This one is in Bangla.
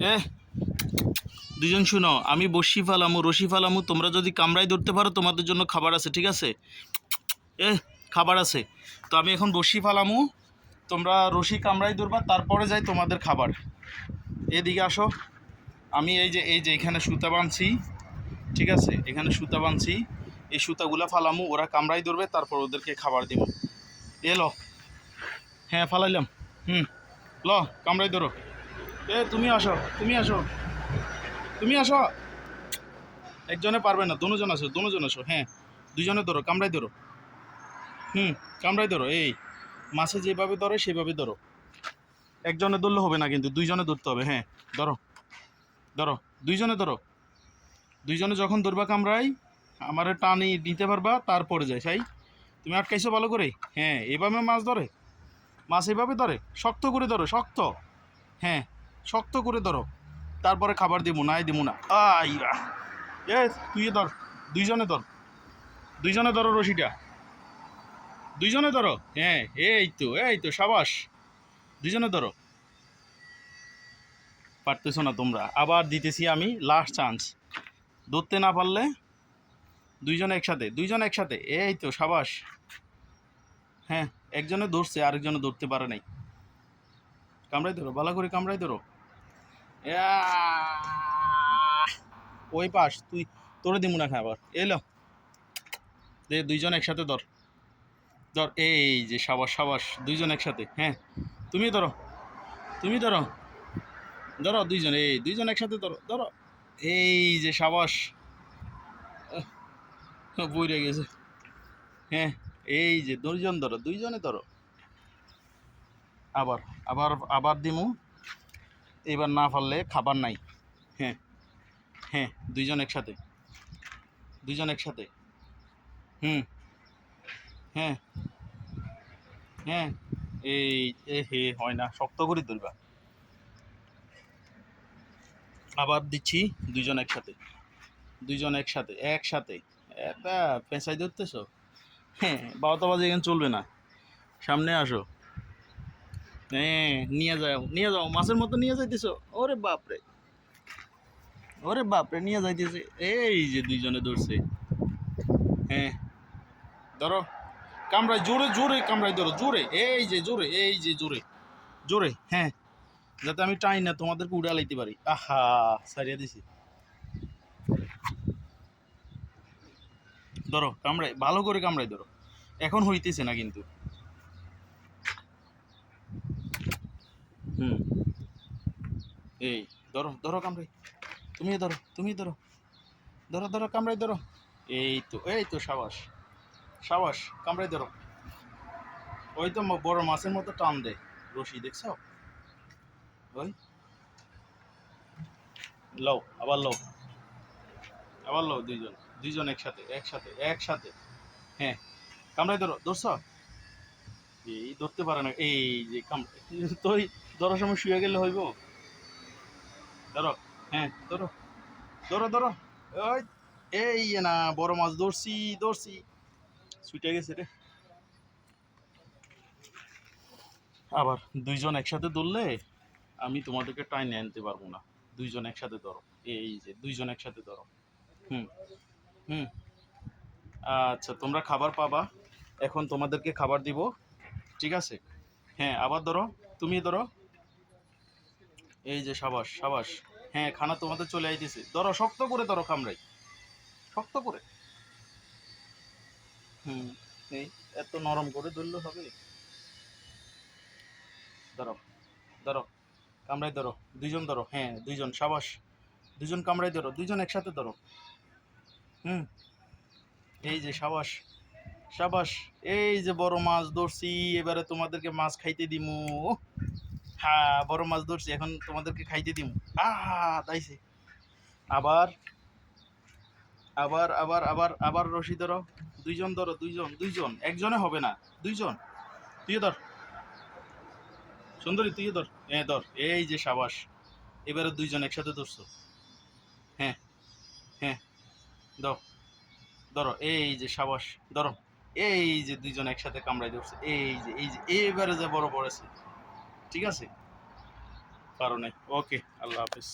এ দুজন শুনো, আমি বসি ফালামু, রশি ফালামু, তোমরা যদি কামড়াই ধরতে পারো, তোমাদের জন্য খাবার আছে, ঠিক আছে? এ খাবার আছে। তো আমি এখন বসি ফালামু, তোমরা রশি কামড়াই ধরবা, তারপরে যাই তোমাদের খাবার। এদিকে আসো। আমি এই যে এই যে, এখানে সুতা বানছি ঠিক আছে? এখানে সুতা বানছি এই সুতাগুলা ফালামু, ওরা কামড়াই ধরবে, তারপর ওদেরকে খাবার দিব। এলো হ্যাঁ ফালাইলাম। হুম। ল কামড়াই ধরো। এ, তুমি আসো তুমি আসো। তুমি আসো। একজনে পারবে না, দুজন আসো দুজন আসো হ্যাঁ। দুজনে ধরো কামড়াই ধরো। হুম কামড়াই ধরো, এই। মাছে যেভাবে ধরে, সেভাবে ধরো। একজনে ধরলে হবে না কিন্তু, দুইজনে ধরতে হবে হ্যাঁ। ধরো ধরো, দুইজনে ধরো। দুইজনে যখন ধরবা কামড়াই আমারে টানি দিতে পারবা, তারপরে যায়, সাই। তুমি আটকাইছো ভালো করে হ্যাঁ। এভাবে মাছ ধরে, মাছ এভাবে ধরে, শক্ত করে ধরো, শক্ত হ্যাঁ। শক্ত করে ধরো। তারপরে খাবার দিব নাই দিব না। আইয়া এ তুই ধর। দুইজনে ধর। দুইজনে ধরো রশিটা। দুইজনে ধরো। হ্যাঁ এই তো এই তো, সাবাস। দুইজনে ধরো। পারতেছো না তোমরা। আবার দিতেছি আমি লাস্ট চান্স ধরতে না পারলে দুইজন একসাথে দুইজন একসাথে। এই তো, সাবাস। হ্যাঁ একজনে ধরছে, আরেকজনে ধরতে পারে নাই। কামড়াই ধরো ভালো করে কামড়াই ধরো! ওই পাশ তুই, তোরে দিমু না খাবার। এলো দে, দুইজন একসাথে ধর। ধর, এই যে সাবাস সাবাস, দুইজন একসাথে হ্যাঁ? তুমি ধরো তুমি ধরো ধরো দুইজন, এই দুইজন একসাথে ধরো ধরো। এই যে সাবাস। বইরে গেছে। হ্যাঁ এই যে দুইজন ধরো, দুইজনে ধরো। আবার আবার আবার দিমু। এবার না পারলে খাবার নাই। হ্যাঁ হ্যাঁ দুইজন একসাথে। দুইজন একসাথে। হুম হ্যাঁ হ্যাঁ এই, এ, হে, হয় না, শক্ত করে ধরবা। আবার দিচ্ছি দুইজন একসাথে। দুইজন একসাথে একসাথে। এটা পেঁচাই ধরতেছ? হ্যাঁ বারোটা বাজে এখানে চলবে না। সামনে আসো। হ্যাঁ নিয়ে যাও নিয়ে যাও, মাছের মতো নিয়ে যাইতেছো। ওরে বাপরে। ওরে বাপরে, নিয়ে যাইতেছে। এই যে দুইজনে ধরছে। হ্যাঁ ধরো। কামড়াই জোরে জোরে কামড়াই ধরো, জোরে। এই যে, জোরে, এই যে, জোরে জোরে হ্যাঁ। যাতে আমি টাই না, তোমাদেরকে উড়া লাইতে পারি। আহা সারিয়া দিছি। ধরো কামড়াই ভালো করে কামড়াই ধরো। এখন হইতেছে না কিন্তু। হুম। এই, ধরো ধরো কামড়াই। তুমি ধরো তুমি ধরো। ধরো ধরো, কামড়াই, ধরো। এই তো এই তো সাবাস। সাবাস, কামড়াই ধরো। ওই তো বড় মাছের মতো টান দেয়। রশি দেখছ? ওই। লও, আবার লও। আবার লও দুইজন। দুইজন একসাথে একসাথে একসাথে। হ্যাঁ। কামড়াই ধরো, ধরছ? এই ধরতে পারে না, এই যে কামড়াই তুই ধরার সময় শুয়ে গেলে হইব? ধরো হ্যাঁ ধরো। ধরো ধরো। ওই, এই না, বড় মাছ ধরছি ধরছি। ছুটে গেছে রে। আবার দুইজন একসাথে ধরলে আমি তোমাদেরকে টাইনে আনতে পারব না। দুইজন একসাথে ধরো, এই যে দুইজন একসাথে ধরো। হুম হুম। আচ্ছা তোমরা খাবার পাবা। এখন তোমাদেরকে খাবার দিব। ঠিক আছে? হ্যাঁ আবার ধরো, তুমি ধরো। এই যে সাবাস সাবাস। হ্যাঁ খানা তোমাদের চলে আইতেছে। ধরো, শক্ত করে ধরো কামড়াই শক্ত করে। হুম, এই এত নরম করে ধরলে হবে? ধরো ধরো কামড়াই ধরো। দুইজন ধরো। হ্যাঁ দুইজন। সাবাস দুজন কামড়াই ধরো। দুইজন একসাথে ধরো। হুম, এই যে সাবাস। সাবাস, এই যে বড় মাছ ধরছি, এবারে তোমাদেরকে মাছ খাইতে দিমু। হ্যাঁ বড় মাছ ধরছি, এখন তোমাদেরকে খাইতে দিমু। আহা তাইছে আবার আবার আবার আবার আবার রশি ধরো। দুইজন ধরো, দুইজন দুইজন, একজনে হবে না, দুইজন। তুই ধর। সুন্দরী তুই ধর। হ্যাঁ ধর, এই যে সাবাস, এবারে দুইজন একসাথে ধরছো। হ্যাঁ হ্যাঁ ধর, ধরো, এই যে সাবাস, ধরো। এই যে দুইজন একসাথে কামড়াই ধরছে এই যে এই যে এবারে যে বড় পড়েছে ঠিক আছে? কারণে ওকে, আল্লাহ হাফিজ।